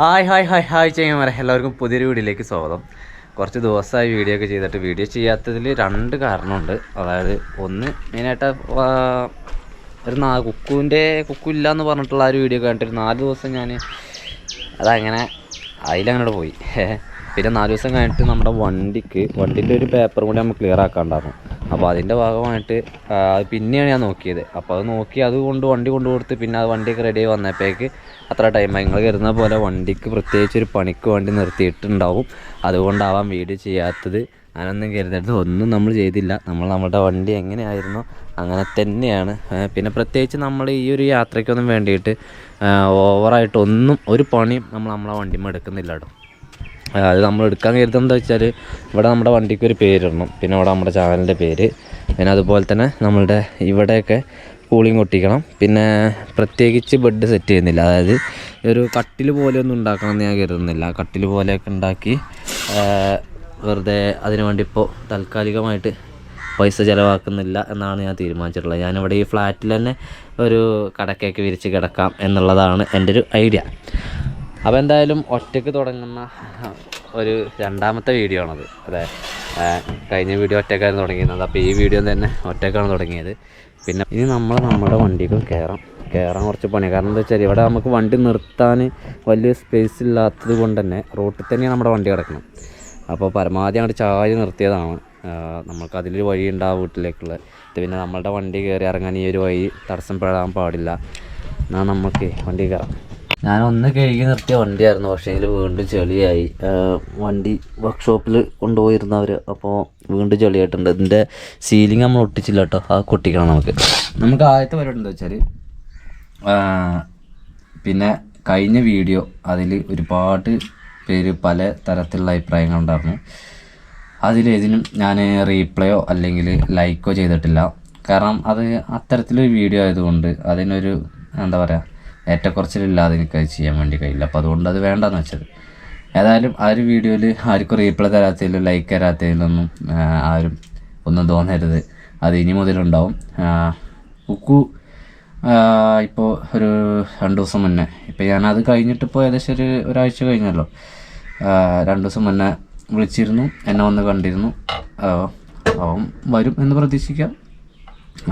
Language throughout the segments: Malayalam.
ഹായ് ഹായ് ഹായ് ഹായ് ചെയ്യുമ്പോൾ എല്ലാവർക്കും പുതിയൊരു വീഡിയോയിലേക്ക് സ്വാഗതം. കുറച്ച് ദിവസമായി വീഡിയോ ഒക്കെ ചെയ്തിട്ട് വീഡിയോ ചെയ്യാത്തതിൽ രണ്ട് കാരണമുണ്ട്. അതായത് ഒന്ന് മെയിനായിട്ട് ഒരു നാ കുക്കുവിന്റെ കുക്കു ഇല്ല എന്ന് പറഞ്ഞിട്ടുള്ള ആ ഒരു വീഡിയോ കണ്ടിട്ട് നാല് ദിവസം ഞാൻ അതങ്ങനെ അതിലങ്ങോട്ട് പോയി. പിന്നെ നാല് ദിവസം കഴിഞ്ഞിട്ട് നമ്മുടെ വണ്ടിക്ക് വണ്ടിന്റെ ഒരു പേപ്പർ കൂടി നമ്മൾ ക്ലിയർ ആക്കാണ്ടായിരുന്നു അപ്പോൾ അതിന്റെ ഭാഗമായിട്ട് അത് പിന്നെയാണ് ഞാൻ നോക്കിയത്. അപ്പോൾ അത് നോക്കി അത് കൊണ്ട് വണ്ടി കൊണ്ടു കൊടുത്ത് പിന്നെ അത് വണ്ടിയൊക്കെ റെഡി ആയി വന്നപ്പോഴേക്ക് അത്ര ടൈമായി നിങ്ങൾ കരുതുന്ന പോലെ വണ്ടിക്ക് പ്രത്യേകിച്ച് ഒരു പണിക്ക് വേണ്ടി നിർത്തിയിട്ടുണ്ടാവും. അതുകൊണ്ടാവാം വീഡിയോ ചെയ്യാത്തത്. അങ്ങനൊന്നും കരുതരുത്. ഒന്നും നമ്മൾ ചെയ്തില്ല. നമ്മൾ നമ്മുടെ വണ്ടി എങ്ങനെയായിരുന്നോ? അങ്ങനെ തന്നെയാണ്. പിന്നെ പ്രത്യേകിച്ച് നമ്മൾ ഈ ഒരു യാത്രയ്ക്കൊന്നും വേണ്ടിയിട്ട് ഓവറായിട്ടൊന്നും ഒരു പണിയും നമ്മൾ നമ്മളെ വണ്ടിമ്മ എടുക്കുന്നില്ല കേട്ടോ. അത് നമ്മൾ എടുക്കാൻ കരുതുന്നത് എന്താ വെച്ചാൽ ഇവിടെ നമ്മുടെ വണ്ടിക്ക് ഒരു പേരിടണം പിന്നെ ഇവിടെ നമ്മുടെ ചാനലിന്റെ പേര്. പിന്നെ അതുപോലെ തന്നെ നമ്മളുടെ ഇവിടെയൊക്കെ കൂളിങ് ഒട്ടിക്കണം. പിന്നെ പ്രത്യേകിച്ച് ബെഡ് സെറ്റ് ചെയ്യുന്നില്ല. അതായത് ഒരു കട്ടിൽ പോലെയൊന്നും ഉണ്ടാക്കണം എന്ന് ഞാൻ കരുതുന്നില്ല. കട്ടിൽ പോലെയൊക്കെ ഉണ്ടാക്കി വെറുതെ അതിനു വേണ്ടി ഇപ്പോൾ താൽക്കാലികമായിട്ട് പൈസ ചിലവാക്കുന്നില്ല എന്നാണ് ഞാൻ തീരുമാനിച്ചിട്ടുള്ളത്. ഞാനിവിടെ ഈ ഫ്ലാറ്റിൽ തന്നെ ഒരു കടക്കൊക്കെ വിരിച്ച് കിടക്കാം എന്നുള്ളതാണ് എന്റെ ഒരു ഐഡിയ അപ്പോൾ എന്തായാലും ഒറ്റയ്ക്ക് തുടങ്ങുന്ന ഒരു രണ്ടാമത്തെ വീഡിയോ ആണത്. അതെ. കഴിഞ്ഞ വീഡിയോ ഒറ്റയ്ക്കായിരുന്നു തുടങ്ങിയിരുന്നത്. അപ്പോൾ ഈ വീഡിയോ തന്നെ ഒറ്റയ്ക്കാണ് തുടങ്ങിയത്. പിന്നെ ഇനി നമ്മൾ നമ്മുടെ വണ്ടികൾ കയറാം കയറാൻ കുറച്ച് പണി കാരണം എന്താ വെച്ചാൽ ഇവിടെ നമുക്ക് വണ്ടി നിർത്താൻ വലിയ സ്പേസ് ഇല്ലാത്തത് കൊണ്ട് തന്നെ റോട്ടിൽ തന്നെയാണ് നമ്മുടെ വണ്ടി കിടക്കണം അപ്പോൾ പരമാവധി അങ്ങോട്ട് ചാരി നിർത്തിയതാണ്. നമുക്ക് അതിലൊരു വഴി ഉണ്ടാവും വീട്ടിലേക്കുള്ള. ഇത് പിന്നെ നമ്മളുടെ വണ്ടി കയറി ഇറങ്ങാൻ ഈ ഒരു വഴി തടസ്സം പെടാൻ പാടില്ല. എന്നാൽ നമുക്ക് വണ്ടി കയറാം ഞാൻ ഒന്ന് കഴുകി നിർത്തിയ വണ്ടിയായിരുന്നു പക്ഷേ ഇതിൽ വീണ്ടും ചെളിയായി. വണ്ടി വർക്ക്ഷോപ്പിൽ കൊണ്ടുപോയിരുന്നവർ അപ്പോൾ വീണ്ടും ചെളിയായിട്ടുണ്ട്. ഇതിന്റെ സീലിംഗ് നമ്മൾ ഒട്ടിച്ചില്ല കേട്ടോ ആ കൊട്ടിക്കണം നമുക്ക്. നമുക്ക് ആദ്യത്തെ പരിപാടി എന്താ വെച്ചാൽ പിന്നെ കഴിഞ്ഞ വീഡിയോ അതിൽ ഒരുപാട് പേര് പല തരത്തിലുള്ള അഭിപ്രായങ്ങളുണ്ടായിരുന്നു അതിലേതിനും ഞാൻ റീപ്ലേയോ അല്ലെങ്കിൽ ലൈക്കോ ചെയ്തിട്ടില്ല. കാരണം അത് അത്തരത്തിലൊരു വീഡിയോ ആയതുകൊണ്ട് അതിനൊരു എന്താ പറയുക ഏറ്റക്കുറച്ചിലില്ലാതെ എനിക്ക് അത് ചെയ്യാൻ വേണ്ടി കഴിയില്ല. അപ്പോൾ അതുകൊണ്ട് അത് വേണ്ടെന്ന് വെച്ചത്. ഏതായാലും ആ ഒരു വീഡിയോയിൽ ആർക്കും റീപ്ലൈ തരാത്തതിലും ലൈക്ക് തരാത്തതിലൊന്നും ആരും ഒന്നും തോന്നരുത്. അത് ഇനി മുതലുണ്ടാവും. ഉക്കു ഇപ്പോൾ ഒരു രണ്ട് ദിവസം മുന്നേ ഇപ്പോൾ ഞാനത് കഴിഞ്ഞിട്ട് ഇപ്പോൾ ഏകദേശം ഒരു ഒരാഴ്ച കഴിഞ്ഞല്ലോ. രണ്ട് ദിവസം മുന്നേ വിളിച്ചിരുന്നു. എന്നെ വന്ന് കണ്ടിരുന്നു. അവൻ വരും എന്ന് പ്രതീക്ഷിക്കാം.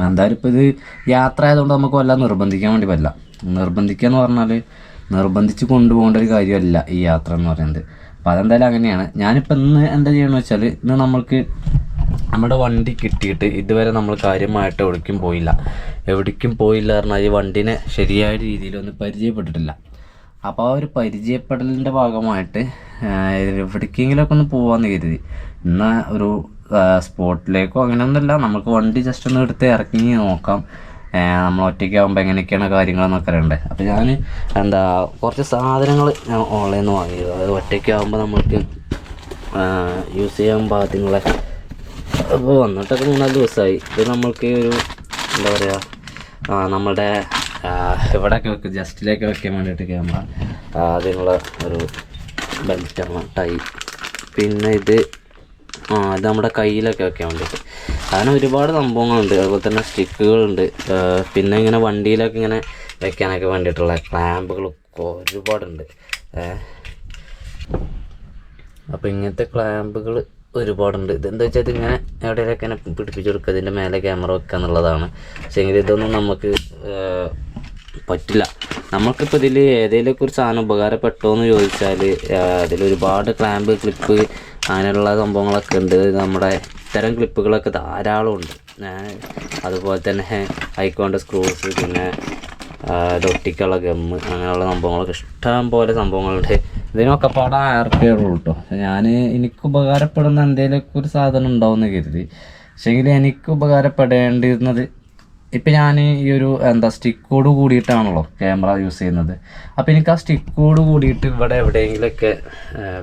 എന്തായാലും ഇപ്പോൾ ഇത് യാത്ര ആയതുകൊണ്ട് നമുക്ക് വല്ല നിർബന്ധിക്കാൻ വേണ്ടി പറ്റില്ല. നിർബന്ധിക്കുക എന്ന് പറഞ്ഞാൽ നിർബന്ധിച്ച് കൊണ്ടുപോകേണ്ട ഒരു കാര്യമല്ല ഈ യാത്ര എന്ന് പറയുന്നത്. അപ്പോൾ അതെന്തായാലും അങ്ങനെയാണ്. ഞാനിപ്പോൾ ഇന്ന് എന്താ ചെയ്യണമെന്ന് വെച്ചാൽ ഇന്ന് നമ്മൾക്ക് നമ്മുടെ വണ്ടി കിട്ടിയിട്ട് ഇതുവരെ നമ്മൾ കാര്യമായിട്ട് എവിടേക്കും പോയില്ല. എവിടേക്കും പോയില്ല പറഞ്ഞാൽ ഈ വണ്ടിനെ ശരിയായ രീതിയിലൊന്നും പരിചയപ്പെട്ടിട്ടില്ല. അപ്പോൾ ആ ഒരു പരിചയപ്പെടലിന്റെ ഭാഗമായിട്ട് എവിടേക്കെങ്കിലുമൊക്കെ ഒന്ന് പോകാമെന്ന് കരുതി. ഇന്ന് ഒരു സ്പോട്ടിലേക്കോ അങ്ങനെയൊന്നുമില്ല. നമുക്ക് വണ്ടി ജസ്റ്റ് ഒന്ന് എടുത്ത് ഇറങ്ങി നോക്കാം. നമ്മൾ ഒറ്റയ്ക്കാകുമ്പോൾ എങ്ങനെയൊക്കെയാണ് കാര്യങ്ങളെന്നൊക്കെ അറിയണ്ടേ. അപ്പോൾ ഞാൻ എന്താ കുറച്ച് സാധനങ്ങൾ ഞാൻ ഓൺലൈനിൽ നിന്ന് വാങ്ങിയത് അതായത് ഒറ്റയ്ക്കാകുമ്പോൾ നമുക്ക് യൂസ് ചെയ്യാൻ പാകത്തിനുള്ള അപ്പോൾ വന്നിട്ടൊക്കെ മൂന്നാൽ ദിവസമായി ഇത് നമ്മൾക്ക് ഒരു എന്താ പറയുക നമ്മുടെ ആ, ഇവിടെയൊക്കെ വെക്കും ജസ്റ്റിലേക്ക് വെക്കാൻ വേണ്ടിയിട്ട് ക്യാമറ അതിനുള്ള ഒരു ബെൽറ്റാണ് ടൈ പിന്നെ ഇത് ഇത് നമ്മുടെ കയ്യിലൊക്കെ വെക്കാൻ വേണ്ടിയിട്ട്. അങ്ങനെ ഒരുപാട് സംഭവങ്ങളുണ്ട്. അതുപോലെ തന്നെ സ്റ്റിക്കുകളുണ്ട്. പിന്നെ ഇങ്ങനെ വണ്ടിയിലൊക്കെ ഇങ്ങനെ വെക്കാനൊക്കെ വേണ്ടിയിട്ടുള്ള ക്ലാമ്പുകളൊക്കെ ഒരുപാടുണ്ട്. അപ്പോൾ ഇങ്ങനത്തെ ക്ലാമ്പുകൾ ഒരുപാടുണ്ട്. ഇതെന്താ വെച്ചാൽ ഇതിങ്ങനെ എവിടെയൊക്കെ ഇങ്ങനെ പിടിപ്പിച്ച് കൊടുക്കുക. ഇതിന്റെ മേലെ ക്യാമറ വെക്കുക എന്നുള്ളതാണ്. പക്ഷേ ഇതൊന്നും നമുക്ക് പറ്റില്ല. നമുക്കിപ്പോൾ ഇതിൽ ഏതെങ്കിലുമൊക്കെ ഒരു സാധനം ഉപകാരപ്പെട്ടോ എന്ന് ചോദിച്ചാൽ അതിലൊരുപാട് ക്ലാമ്പ് ക്ലിപ്പ് അങ്ങനെയുള്ള സംഭവങ്ങളൊക്കെ ഉണ്ട്. നമ്മുടെ ഇത്തരം ക്ലിപ്പുകളൊക്കെ ധാരാളം ഉണ്ട് അതുപോലെ തന്നെ ഐക്കോണ്ട സ്ക്രൂസ് പിന്നെ ഡൊട്ടിക്കുള്ള ഗമ്മ് അങ്ങനെയുള്ള സംഭവങ്ങളൊക്കെ ഇഷ്ടം പോലെ സംഭവങ്ങളുണ്ട്. ഇതിനൊക്കെ പാടെ ആയിരം ഉള്ളൂ കേട്ടോ ഞാൻ എനിക്ക് ഉപകാരപ്പെടുന്ന എന്തെങ്കിലുമൊക്കെ ഒരു സാധനം ഉണ്ടാവുമെന്ന് കരുതി. പക്ഷേങ്കിൽ എനിക്ക് ഉപകാരപ്പെടേണ്ടിരുന്നത് ഇപ്പം ഞാൻ ഈ ഒരു എന്താ സ്റ്റിക്കോട് കൂടിയിട്ടാണല്ലോ ക്യാമറ യൂസ് ചെയ്യുന്നത്. അപ്പോൾ എനിക്ക് ആ സ്റ്റിക്കോട് കൂടിയിട്ട് ഇവിടെ എവിടെയെങ്കിലുമൊക്കെ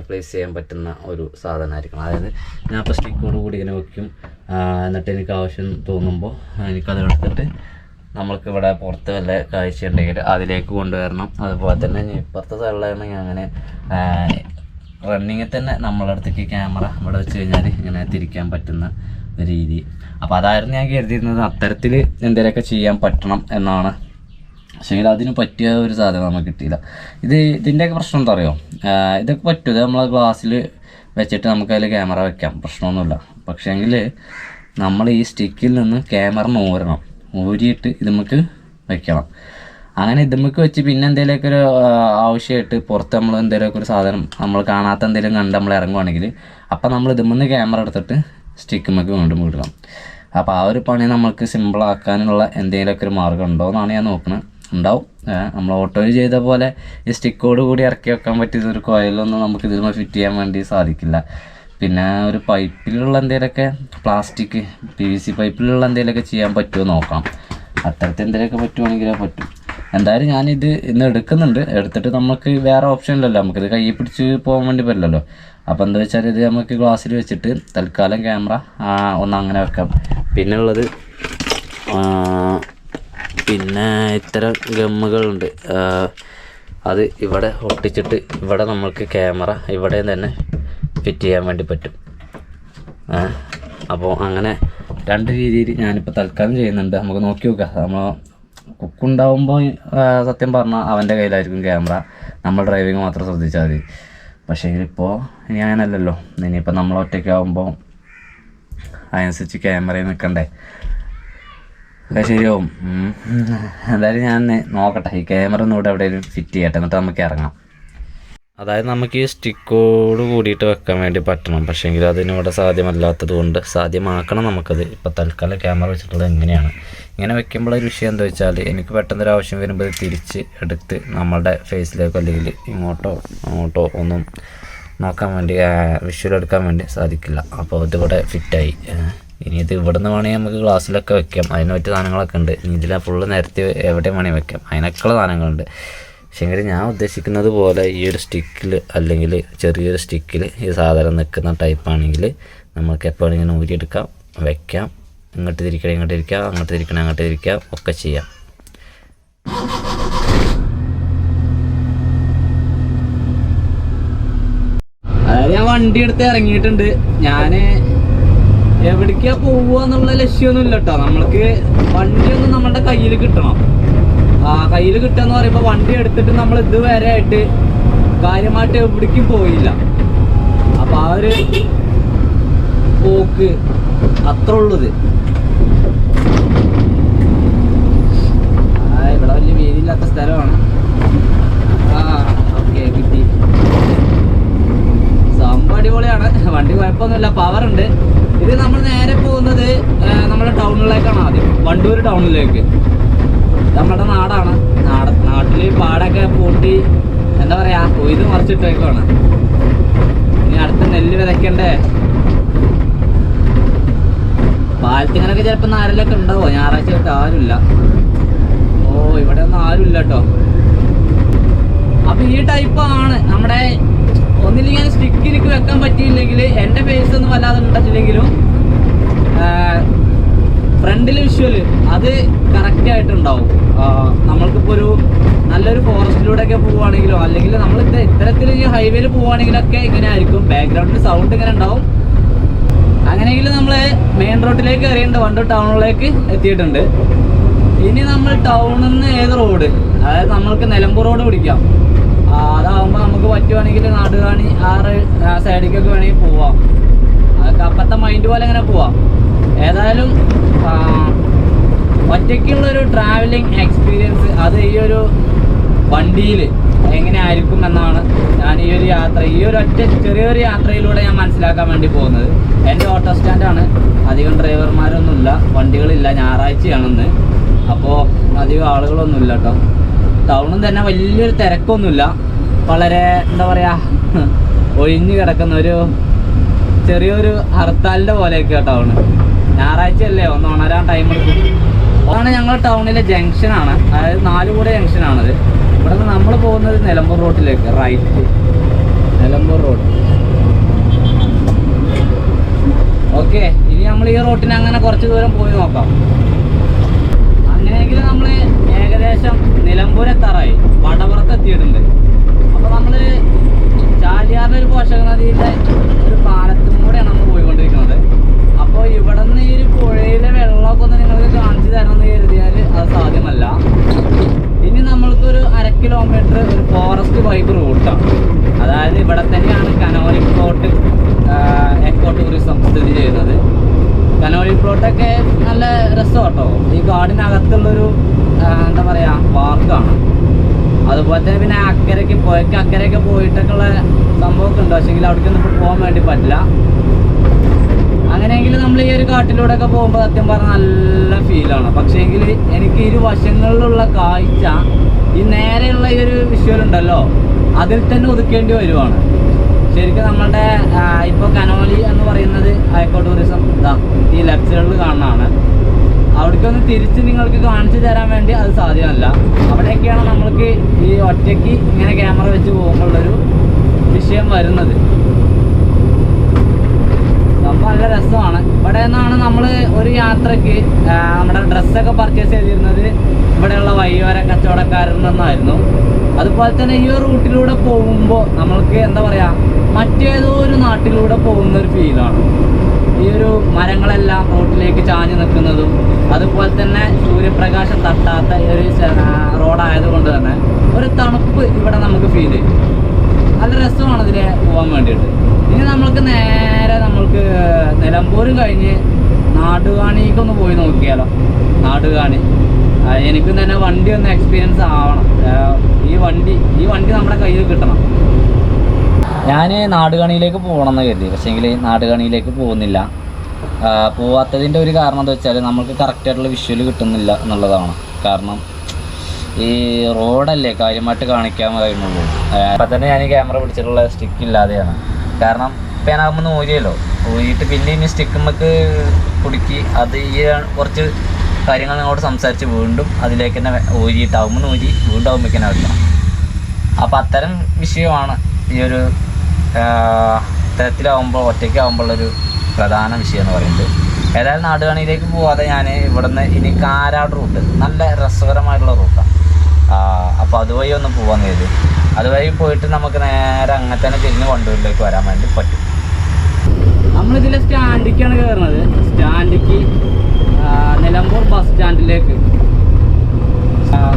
പ്ലേസ് ചെയ്യാൻ പറ്റുന്ന ഒരു സാധനമായിരിക്കണം. അതായത് ഞാൻ ഇപ്പോൾ സ്റ്റിക്കോട് കൂടി ഇങ്ങനെ വയ്ക്കും എന്നിട്ട് എനിക്ക് ആവശ്യം തോന്നുമ്പോൾ എനിക്കത് എടുത്തിട്ട് നമ്മൾക്ക് ഇവിടെ പുറത്ത് വല്ല കാഴ്ച ഉണ്ടെങ്കിൽ അതിലേക്ക് കൊണ്ടുവരണം. അതുപോലെ തന്നെ ഇപ്പുറത്തെ സൈഡിലാണെങ്കിൽ അങ്ങനെ റണ്ണിങ്ങിൽ തന്നെ നമ്മളെ അടുത്തേക്ക് ക്യാമറ ഇവിടെ വെച്ച് കഴിഞ്ഞാൽ ഇങ്ങനെ തിരിക്കാൻ പറ്റുന്ന രീതി. അപ്പോൾ അതായിരുന്നു ഞാൻ കരുതിയിരുന്നത് അത്തരത്തിൽ എന്തെങ്കിലുമൊക്കെ ചെയ്യാൻ പറ്റണം എന്നാണ്. പക്ഷേ അതിന് പറ്റിയ ഒരു സാധനം നമുക്ക് കിട്ടിയില്ല. ഇത് ഇതിന്റെയൊക്കെ പ്രശ്നം എന്താ ആഹ് ഇതൊക്കെ പറ്റും. ഇത് ഗ്ലാസ്സിൽ വെച്ചിട്ട് നമുക്ക് അതിൽ ക്യാമറ വെക്കാം. പ്രശ്നമൊന്നുമില്ല. പക്ഷേങ്കിൽ നമ്മൾ ഈ സ്റ്റിക്കിൽ നിന്ന് ക്യാമറ ഊരണം ഊരിയിട്ട് ഇത് നമുക്ക് വെക്കണം. അങ്ങനെ ഇത് നമുക്ക് വെച്ച് പിന്നെ എന്തെങ്കിലുമൊക്കെ ഒരു ആവശ്യമായിട്ട് പുറത്ത് നമ്മൾ എന്തെങ്കിലുമൊക്കെ ഒരു സാധനം നമ്മൾ കാണാത്ത എന്തെങ്കിലും കണ്ട് നമ്മൾ ഇറങ്ങുവാണെങ്കിൽ അപ്പം നമ്മൾ ഇതുമെന്ന് ക്യാമറ എടുത്തിട്ട് സ്റ്റിക്കുമ്മക്ക് വീണ്ടും വിടണം അപ്പോൾ ആ ഒരു പണി നമുക്ക് സിമ്പിളാക്കാനുള്ള എന്തെങ്കിലുമൊക്കെ ഒരു മാർഗം ഉണ്ടോ എന്നാണ് ഞാൻ നോക്കുന്നത് ഉണ്ടാവും. നമ്മൾ ഓട്ടോയിൽ ചെയ്ത പോലെ ഈ സ്റ്റിക്കോട് കൂടി ഇറക്കി വെക്കാൻ പറ്റിയ ഒരു കോയിലൊന്നും നമുക്ക് ഇതിൽ ഫിറ്റ് ചെയ്യാൻ വേണ്ടി സാധിക്കില്ല. പിന്നെ ഒരു പൈപ്പിലുള്ള എന്തെങ്കിലുമൊക്കെ പ്ലാസ്റ്റിക് പി വി സി പൈപ്പിലുള്ള എന്തെങ്കിലുമൊക്കെ ചെയ്യാൻ പറ്റുമോ നോക്കാം അത്തരത്തിൽ എന്തെങ്കിലുമൊക്കെ പറ്റുവാണെങ്കിലേ പറ്റും. എന്തായാലും ഞാനിത് ഇന്ന് എടുക്കുന്നുണ്ട്. എടുത്തിട്ട് നമുക്ക് വേറെ ഓപ്ഷൻ ഇല്ലല്ലോ. നമുക്കിത് കയ്യിൽ പിടിച്ച് പോകാൻ വേണ്ടി പറ്റില്ലല്ലോ. അപ്പോൾ എന്താ വെച്ചാൽ ഇത് നമുക്ക് ഗ്ലാസ്സിൽ വെച്ചിട്ട് തൽക്കാലം ക്യാമറ ഒന്ന് അങ്ങനെ വെക്കാം. പിന്നെ ഉള്ളത് പിന്നെ ഇത്തരം ഗമ്മുകളുണ്ട്. അത് ഇവിടെ ഒട്ടിച്ചിട്ട് ഇവിടെ നമ്മൾക്ക് ക്യാമറ ഇവിടെ തന്നെ ഫിറ്റ് ചെയ്യാൻ വേണ്ടി പറ്റും. അപ്പോൾ അങ്ങനെ രണ്ട് രീതിയിൽ ഞാനിപ്പോൾ തൽക്കാലം ചെയ്യുന്നുണ്ട്. നമുക്ക് നോക്കി നോക്കാം. നമ്മൾ കുക്കുണ്ടാവുമ്പോൾ സത്യം പറഞ്ഞാൽ അവന്റെ കയ്യിലായിരിക്കും ക്യാമറ. നമ്മൾ ഡ്രൈവിങ് മാത്രം ശ്രദ്ധിച്ചാൽ മതി. പക്ഷേ ഇപ്പോൾ ഇനി അങ്ങനല്ലല്ലോ. ഇനിയിപ്പോൾ നമ്മൾ ഒറ്റയ്ക്കാവുമ്പോൾ അതിനനുസരിച്ച് ക്യാമറയിൽ നിൽക്കണ്ടേ ഒക്കെ ശരിയാവും. എന്തായാലും ഞാൻ നോക്കട്ടെ. ഈ ക്യാമറ ഒന്നും ഇവിടെ എവിടെയെങ്കിലും ഫിറ്റ് ചെയ്യട്ടെ. എന്നിട്ട് നമുക്ക് ഇറങ്ങാം. അതായത് നമുക്ക് ഈ സ്റ്റിക്കോട് കൂടിയിട്ട് വെക്കാൻ വേണ്ടി പറ്റണം. പക്ഷേങ്കിൽ അതിനിവിടെ സാധ്യമല്ലാത്തത് കൊണ്ട് സാധ്യമാക്കണം നമുക്കത്. ഇപ്പോൾ തൽക്കാലം ക്യാമറ വെച്ചിട്ടുള്ളത് എങ്ങനെയാണ്? ഇങ്ങനെ വെക്കുമ്പോൾ ഒരു വിഷയം എന്താ വെച്ചാൽ എനിക്ക് പെട്ടെന്നൊരു ആവശ്യം വരുമ്പോൾ തിരിച്ച് എടുത്ത് നമ്മളുടെ ഫേസിലേക്കോ അല്ലെങ്കിൽ ഇങ്ങോട്ടോ അങ്ങോട്ടോ ഒന്നും നോക്കാൻ വേണ്ടി വിഷ്വൽ എടുക്കാൻ വേണ്ടി സാധിക്കില്ല. അപ്പോൾ ഇതിവിടെ ഫിറ്റായി ഇനി ഇത് ഇവിടെ നിന്ന് വേണമെങ്കിൽ നമുക്ക് ഗ്ലാസ്സിലൊക്കെ വെക്കാം. അതിന് പറ്റിയ സാധനങ്ങളൊക്കെ ഉണ്ട്. ഇതിലെ ഫുള്ള് നിരത്തി എവിടെ വേണമെങ്കിൽ വെക്കാം. അതിനൊക്കെയുള്ള സാധനങ്ങളുണ്ട്. പക്ഷേങ്കിൽ ഞാൻ ഉദ്ദേശിക്കുന്നത് പോലെ ഈ ഒരു സ്റ്റിക്കിൽ അല്ലെങ്കിൽ ചെറിയൊരു സ്റ്റിക്കിൽ ഈ സാധനം നിൽക്കുന്ന ടൈപ്പ് ആണെങ്കിൽ നമുക്ക് എപ്പോൾ ഇങ്ങനെ ഊരിയെടുക്കാം വയ്ക്കാം ഇങ്ങോട്ട് തിരിക്കണം ഇങ്ങോട്ട് ഇരിക്കാം അങ്ങോട്ട് തിരിക്കണം അങ്ങോട്ട് തിരിക്കാം ഒക്കെ ചെയ്യാം. ഞാൻ വണ്ടി എടുത്ത് ഇറങ്ങിയിട്ടുണ്ട്. ഞാൻ എവിടേക്കാ പോവുക എന്നുള്ള ലക്ഷ്യമൊന്നും ഇല്ല കേട്ടോ നമ്മൾക്ക് വണ്ടിയൊന്നും നമ്മളുടെ കയ്യിൽ കിട്ടണം. കയ്യിൽ കിട്ടുക പറയുമ്പോൾ വണ്ടി എടുത്തിട്ട് നമ്മൾ ഇതുവരെ ആയിട്ട് കാര്യമായിട്ട് എവിടേക്കും പോയില്ല. അപ്പൊ ആ ഒരു പോക്ക് അത്ര ഉള്ളത്. ഇവിടെ വലിയ വേദിയില്ലാത്ത സ്ഥലമാണ്. ആ കിട്ടി. വണ്ടി കുഴപ്പമൊന്നുമില്ല പവർ ഉണ്ട്. ഇത് നമ്മൾ നേരെ പോകുന്നത് നമ്മുടെ ടൗണിലേക്കാണ് ആദ്യം. വണ്ടൂർ ടൗണിലേക്ക് നമ്മുടെ നാടാണ്. നാട് നാട്ടിൽ പാടൊക്കെ പൂട്ടി എന്താ പറയാ കൊയ്ത് മറിച്ചിട്ടേക്കാണ് ഇനി അടുത്ത നെല്ല് വിതയ്ക്കണ്ടേ? പാലത്തിങ്ങനൊക്കെ ചിലപ്പോൾ നാരലൊക്കെ ഉണ്ടാവോ ഞായറാഴ്ച ആയിട്ട് ആരുമില്ല ഓ ഇവിടെ ഒന്നും ആരുമില്ല കേട്ടോ അപ്പൊ ഈ ടൈപ്പ് ആണ്. നമ്മുടെ ഒന്നില്ലെങ്കിൽ സ്റ്റിക്കിലേക്ക് വെക്കാൻ പറ്റിയില്ലെങ്കിൽ എന്റെ ഫേസ് ഒന്നും വല്ലാതെ ഉണ്ടെങ്കിലും ഫ്രണ്ടിൽ വിഷ്വൽ അത് കറക്റ്റ് ആയിട്ടുണ്ടാവും. നമ്മൾക്കിപ്പോൾ ഒരു നല്ലൊരു ഫോറസ്റ്റിലൂടെ ഒക്കെ പോവുകയാണെങ്കിലോ അല്ലെങ്കിൽ നമ്മൾ ഇത് ഇത്തരത്തിൽ ഈ ഹൈവേയിൽ പോവുകയാണെങ്കിലൊക്കെ ഇങ്ങനെ ആയിരിക്കും. ബാക്ക്ഗ്രൗണ്ടിൽ സൗണ്ട് ഇങ്ങനെ ഉണ്ടാവും. അങ്ങനെയെങ്കിൽ നമ്മൾ മെയിൻ റോഡിലേക്ക് എറിയേണ്ട വണ്ടൂർ ടൗണിലേക്ക് എത്തിയിട്ടുണ്ട്. ഇനി നമ്മൾ ടൗണിൽ നിന്ന് ഏത് റോഡ് അതായത് നമ്മൾക്ക് നിലമ്പൂർ റോഡ് പിടിക്കാം. അതാവുമ്പോൾ നമുക്ക് പറ്റുവാണെങ്കിൽ നാടുകാണി ആറ് സൈഡിലേക്കൊക്കെ വേണമെങ്കിൽ പോവാം. അതൊക്കെ അപ്പത്തെ മൈൻഡ് പോലെ അങ്ങനെ പോവാം. ഏതായാലും ഒറ്റയ്ക്കുള്ളൊരു ട്രാവലിംഗ് എക്സ്പീരിയൻസ് അത് ഈ ഒരു വണ്ടിയിൽ എങ്ങനെ ആയിരിക്കും എന്നാണ് ഞാൻ ഈ ഒരു യാത്ര ഈ ഒരു ഒറ്റ ചെറിയൊരു യാത്രയിലൂടെ ഞാൻ മനസ്സിലാക്കാൻ വേണ്ടി പോകുന്നത്. എന്റെ ഓട്ടോ സ്റ്റാൻഡാണ് അധികം ഡ്രൈവർമാരൊന്നുമില്ല. വണ്ടികളില്ല. ഞായറാഴ്ചയാണെന്ന്. അപ്പോൾ അധികം ആളുകളൊന്നുമില്ല കേട്ടോ. ടൗണും തന്നെ വലിയൊരു തിരക്കൊന്നുമില്ല. വളരെ എന്താ പറയുക ഒഴിഞ്ഞു കിടക്കുന്ന ഒരു ചെറിയൊരു ഹർത്താലിന്റെ പോലെയൊക്കെ ടൗണ്. ഞായറാഴ്ച അല്ലേ ഒന്ന് ഉണരാൻ ടൈം എടുക്കും. അതാണ് ഞങ്ങൾ ടൗണിലെ ജംഗ്ഷനാണ് അതായത് നാലുകൂടെ ജംഗ്ഷനാണത് ഇവിടെ നിന്ന് നമ്മൾ പോകുന്നത് നിലമ്പൂർ റോഡിലേക്ക് റൈറ്റ് നിലമ്പൂർ റോഡ്. ഓക്കെ ഇനി നമ്മൾ ഈ റോട്ടിന് അങ്ങനെ കുറച്ച് ദൂരം പോയി നോക്കാം. അങ്ങനെയെങ്കിലും നമ്മൾ ഏകദേശം നിലമ്പൂർ എത്താറായി. വടപുറത്ത് എത്തിയിട്ടുണ്ട്. അപ്പോൾ നമ്മൾ ചാലിയാറിന്റെ ഒരു പോഷക നദിയിലെ ഒരു പാലത്തും കൂടെയാണ് നമ്മൾ ഇവിടെ നിന്ന് ഈ ഒരു പുഴയിലെ വെള്ളമൊക്കെ ഒന്ന് നിങ്ങൾക്ക് കാണിച്ചു തരണം എന്ന് കരുതിയാൽ അത് സാധ്യമല്ല. ഇനി വൈബ് റൂട്ടാണ് അതായത് ഇവിടെ തന്നെയാണ് കനോലി പ്ലോട്ട് എക്കോ ടൂറിസം സ്ഥിതി ചെയ്യുന്നത്. കനോലി പ്ലോട്ടൊക്കെ നല്ല രസമാട്ടോ ഈ കാടിനകത്തുള്ളൊരു എന്താ പറയുക പാർക്കാണ് അതുപോലെ തന്നെ പിന്നെ അക്കരയ്ക്ക് പോയക്ക് അക്കരയ്ക്ക് പോയിട്ടൊക്കെ ഉള്ള സംഭവമൊക്കെ ഉണ്ട്. പക്ഷേങ്കിൽ അവിടേക്കൊന്നും പോകാൻ വേണ്ടി പറ്റില്ല. അങ്ങനെയെങ്കിൽ നമ്മൾ ഈ ഒരു കാട്ടിലൂടെ ഒക്കെ പോകുമ്പോൾ സത്യം പറഞ്ഞാൽ നല്ല ഫീലാണ് പക്ഷേങ്കിൽ എനിക്ക് ഇരു വശങ്ങളിലുള്ള കാഴ്ച ഈ നേരെയുള്ള ഈ ഒരു വിഷ്വലുണ്ടല്ലോ അതിൽ തന്നെ ഒതുക്കേണ്ടി വരുവാണ്. ശരിക്കും നമ്മളുടെ ഇപ്പോൾ കനോലി എന്ന് പറയുന്നത് ഹൈക്കോ ടൂറിസം ഇതാ ഈ ലെഫ്റ്റ് സൈഡിൽ കാണുന്നതാണ്. അവിടേക്കൊന്ന് തിരിച്ച് നിങ്ങൾക്ക് കാണിച്ചു തരാൻ വേണ്ടി അത് സാധ്യമല്ല. അവിടെയൊക്കെയാണ് നമ്മൾക്ക് ഈ ഒറ്റയ്ക്ക് ഇങ്ങനെ ക്യാമറ വെച്ച് പോകുമ്പോഴുള്ളൊരു വിഷയം വരുന്നത്. നല്ല രസമാണ്. ഇവിടെ നിന്നാണ് നമ്മൾ ഒരു യാത്രയ്ക്ക് ആ, നമ്മുടെ ഡ്രസ്സൊക്കെ പർച്ചേസ് ചെയ്തിരുന്നത്. ഇവിടെയുള്ള വഴിയോര കച്ചവടക്കാരിൽ നിന്നായിരുന്നു. അതുപോലെ തന്നെ ഈ റൂട്ടിലൂടെ പോകുമ്പോൾ നമ്മൾക്ക് എന്താ പറയുക മറ്റേതോ ഒരു നാട്ടിലൂടെ പോകുന്ന ഒരു ഫീലാണ് ഈ ഒരു മരങ്ങളെല്ലാം റോട്ടിലേക്ക് ചാഞ്ഞു നിൽക്കുന്നതും അതുപോലെ തന്നെ സൂര്യപ്രകാശം തട്ടാത്ത ഒരു റോഡായതുകൊണ്ട് തന്നെ ഒരു തണുപ്പ് ഇവിടെ നമുക്ക് ഫീൽ ചെയ്യും. നല്ല രസമാണ് ഇതിലെ പോകാൻ വേണ്ടിയിട്ട്. ഇനി നമ്മൾക്ക് നേരെ നമ്മൾക്ക് നിലമ്പൂരും കഴിഞ്ഞ് നാടുകാണിക്കൊന്ന് പോയി നോക്കിയാലോ. നാടുകാണി. എനിക്ക് തന്നെ വണ്ടി ഒന്ന് എക്സ്പീരിയൻസ് ആവണം. ഈ വണ്ടി ഈ വണ്ടി നമ്മുടെ കയ്യിൽ കിട്ടണം. ഞാൻ നാടുകാണിയിലേക്ക് പോകണം എന്ന് കരുതി. പക്ഷേങ്കിൽ നാടുകാണിയിലേക്ക് പോകുന്നില്ല. പോവാത്തതിന്റെ ഒരു കാരണം എന്താ വെച്ചാൽ നമുക്ക് കറക്റ്റായിട്ടുള്ള വിഷ്വൽ കിട്ടുന്നില്ല എന്നുള്ളതാണ്. കാരണം ഈ റോഡല്ലേ കാര്യമായിട്ട് കാണിക്കാൻ കഴിയുന്നുള്ളൂ അപ്പം തന്നെ ഞാൻ ക്യാമറ പിടിച്ചിട്ടുള്ള സ്റ്റിക്ക് ഇല്ലാതെയാണ്. കാരണം ആകുമ്പോൾ ഊരിയല്ലോ. ഊരിയിട്ട് പിന്നെ ഇനി സ്റ്റിക്കുമ്മക്ക് കുടുക്കി അത് ഈ കുറച്ച് കാര്യങ്ങൾ നിങ്ങളോട് സംസാരിച്ച് വീണ്ടും അതിലേക്ക് തന്നെ ഊരിയിട്ട് ആകുമ്പോൾ ഊരി വീണ്ടും ആകുമ്പോഴേക്കും തന്നെ വെക്കണം അപ്പോൾ അത്തരം വിഷയമാണ് ഈ ഒരു തരത്തിലാവുമ്പോൾ ഒറ്റയ്ക്കാവുമ്പോഴുള്ളൊരു പ്രധാന വിഷയം എന്ന് പറയുന്നത്. ഏതായാലും നാടുകാണിയിലേക്ക് പോവാതെ ഞാൻ ഇവിടുന്ന് ഇനി കാരാട് റൂട്ട് നല്ല രസകരമായിട്ടുള്ള റൂട്ടാണ് അപ്പോൾ അതുവഴി ഒന്ന് പോകാമെന്ന് കരുതി. അതുവഴി പോയിട്ട് നമുക്ക് നേരെ അങ്ങനെ തന്നെ തിരിഞ്ഞ് കൊണ്ടുവരിലേക്ക് വരാൻ വേണ്ടി പറ്റും. നമ്മളിതിലെ സ്റ്റാൻഡിലേക്കാണ് കയറുന്നത് സ്റ്റാൻഡിക്ക് നിലമ്പൂർ ബസ് സ്റ്റാൻഡിലേക്ക്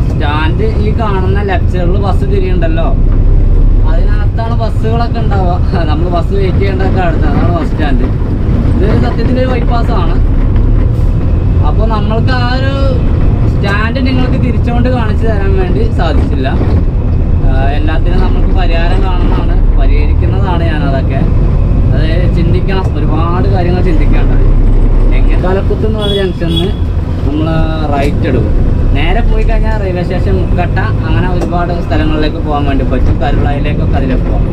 സ്റ്റാൻഡ് ഈ കാണുന്ന ലെക്ചറിൽ ബസ് തിരിയുണ്ടല്ലോ അതിനകത്താണ് ബസ്സുകളൊക്കെ ഉണ്ടാവുക. നമ്മൾ ബസ് വെയിറ്റ് ചെയ്യേണ്ടതൊക്കെ അടുത്ത്. അതാണ് ബസ് സ്റ്റാൻഡ് ഇതൊരു സത്യത്തിൽ ഒരു ബൈപ്പാസ് ആണ്. അപ്പോൾ നമ്മൾക്ക് ആ ഒരു സ്റ്റാൻഡ് നിങ്ങൾക്ക് തിരിച്ചുകൊണ്ട് കാണിച്ചു തരാൻ വേണ്ടി സാധിച്ചില്ല. എല്ലാത്തിനും നമ്മൾക്ക് പരിഹാരം കാണുന്നതാണ്. പരിഹരിക്കുന്നതാണ് ഞാനതൊക്കെ. അത് ചിന്തിക്കണം. ഒരുപാട് കാര്യങ്ങൾ ചിന്തിക്കേണ്ടത് എങ്ങനെ തലക്കുത്ത് എന്ന് പറഞ്ഞ ജംഗ്ഷനിൽ നമ്മൾ റൈറ്റ് എടുക്കും നേരെ പോയി കഴിഞ്ഞാൽ റെയിൽവേ സ്റ്റേഷൻ മുക്കട്ട. അങ്ങനെ ഒരുപാട് സ്ഥലങ്ങളിലേക്ക് പോകാൻ വേണ്ടി പറ്റും. കരുളായിലേക്കൊക്കെ അതിലേക്ക് പോകാം.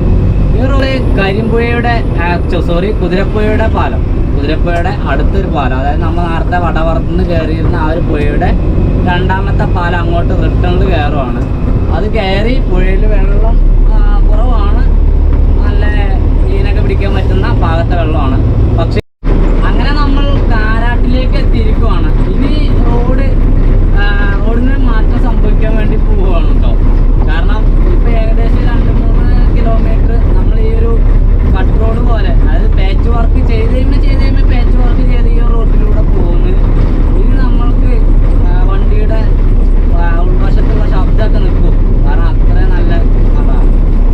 ഈ റോഡ് കരിമ്പുഴയുടെ സോറി കുതിരപ്പുഴയുടെ പാലം. കുതിരപ്പുഴയുടെ അടുത്തൊരു പാലം. അതായത് നമ്മൾ നേരത്തെ വടവറത്തു നിന്ന് കയറിയിരുന്ന ആ ഒരു പുഴയുടെ രണ്ടാമത്തെ പാലം അങ്ങോട്ട് റിട്ടേണിൽ കയറുവാണ്. അത് കയറി പുഴയിൽ വെള്ളം ആ, കുറവാണ് നല്ല മീനൊക്കെ പിടിക്കാൻ പറ്റുന്ന പാകത്തെ വെള്ളമാണ് പക്ഷെ അങ്ങനെ നമ്മൾ കാരാട്ടിലേക്ക് എത്തിയിരിക്കുവാണ് ഇനി റോഡ് ആ, റോഡിന് മാറ്റം സംഭവിക്കാൻ വേണ്ടി പോവുകയാണ് കേട്ടോ കാരണം ഇപ്പൊ ഏകദേശം രണ്ട് മൂന്ന് കിലോമീറ്റർ നമ്മൾ ഈ ഒരു കട്ട് റോഡ് പോലെ അതായത് പാച്ച് വർക്ക് ചെയ്ത് കഴിയുമ്പോൾ ചെയ്ത് കഴിയുമ്പോൾ പാച്ച് വർക്ക് ചെയ്ത് ഈ റോഡിലൂടെ പോകുന്നത് ഇനി നമ്മൾക്ക് ആ, വണ്ടിയുടെ ആ, ഉൾവശത്തുള്ള ശബ്ദമൊക്കെ നിൽക്കും കാരണം അത്രയും നല്ല അതാണ്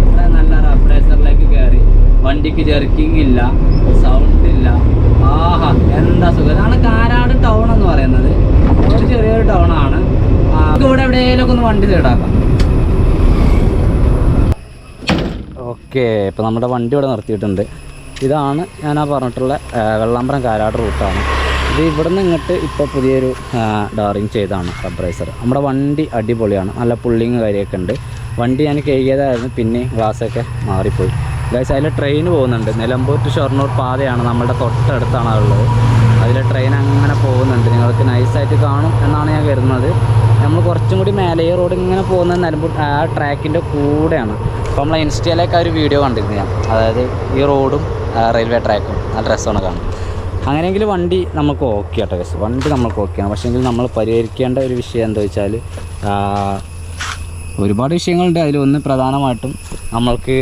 അത്രയും നല്ല റബ്രേസറിലേക്ക് കയറി വണ്ടിക്ക് ജെർക്കിംഗ് ഇല്ല സൗണ്ട് ഇല്ല ആഹാ എന്താ സുഖം ഇതാണ് കാരാട് ടൗൺ എന്ന് പറയുന്നത് ഒരു ചെറിയൊരു ടൗൺ ആണ് ആ, നമുക്ക് ഇവിടെ എവിടെയെങ്കിലും ഒന്ന് വണ്ടി സൈഡാക്കാം ഓക്കെ ഇപ്പോൾ നമ്മുടെ വണ്ടി ഇവിടെ നിർത്തിയിട്ടുണ്ട്. ഇതാണ് ഞാൻ ആ പറഞ്ഞിട്ടുള്ള വെള്ളാമ്പ്രം കാരാട് റൂട്ടാണ്. ഇത് ഇവിടുന്ന് ഇങ്ങോട്ട് ഇപ്പോൾ പുതിയൊരു ഡാറിങ് ചെയ്താണ് റബ്രൈസർ നമ്മുടെ വണ്ടി അടിപൊളിയാണ്. നല്ല പുള്ളിങ് കാര്യമൊക്കെ ഉണ്ട്. വണ്ടി ഞാൻ കഴുകിയതായിരുന്നു പിന്നെ ഗ്ലാസ്സൊക്കെ മാറിപ്പോയി. ഗൈസ് അതിൽ ട്രെയിൻ പോകുന്നുണ്ട്. നിലമ്പൂർ ടു ഷൊർണൂർ പാതയാണ്. നമ്മുടെ തൊട്ടടുത്താണ് ഉള്ളത്. അതിൽ ട്രെയിൻ അങ്ങനെ പോകുന്നുണ്ട്. നിങ്ങൾക്ക് നൈസായിട്ട് കാണും എന്നാണ് ഞാൻ കരുതുന്നത്. നമ്മൾ കുറച്ചും കൂടി മേലയ റോഡ് ഇങ്ങനെ പോകുന്നത് നിലമ്പൂർ ആ ട്രാക്കിന്റെ കൂടെയാണ്. അപ്പോൾ നമ്മൾ ഇൻസ്റ്റയിലേക്ക് ആ ഒരു വീഡിയോ കണ്ടിരുന്നു ഞാൻ. അതായത് ഈ റോഡും റെയിൽവേ ട്രാക്കും നല്ല രസമാണ് കാണും അങ്ങനെയെങ്കിൽ വണ്ടി നമുക്ക് ഓക്കെ ആട്ടോ ഗസ് വണ്ടി നമുക്ക് ഓക്കെയാണ് പക്ഷേങ്കിൽ നമ്മൾ പരിഹരിക്കേണ്ട ഒരു വിഷയം എന്താ വെച്ചാൽ ഒരുപാട് വിഷയങ്ങളുണ്ട്. അതിലൊന്ന് പ്രധാനമായിട്ടും നമ്മൾക്ക്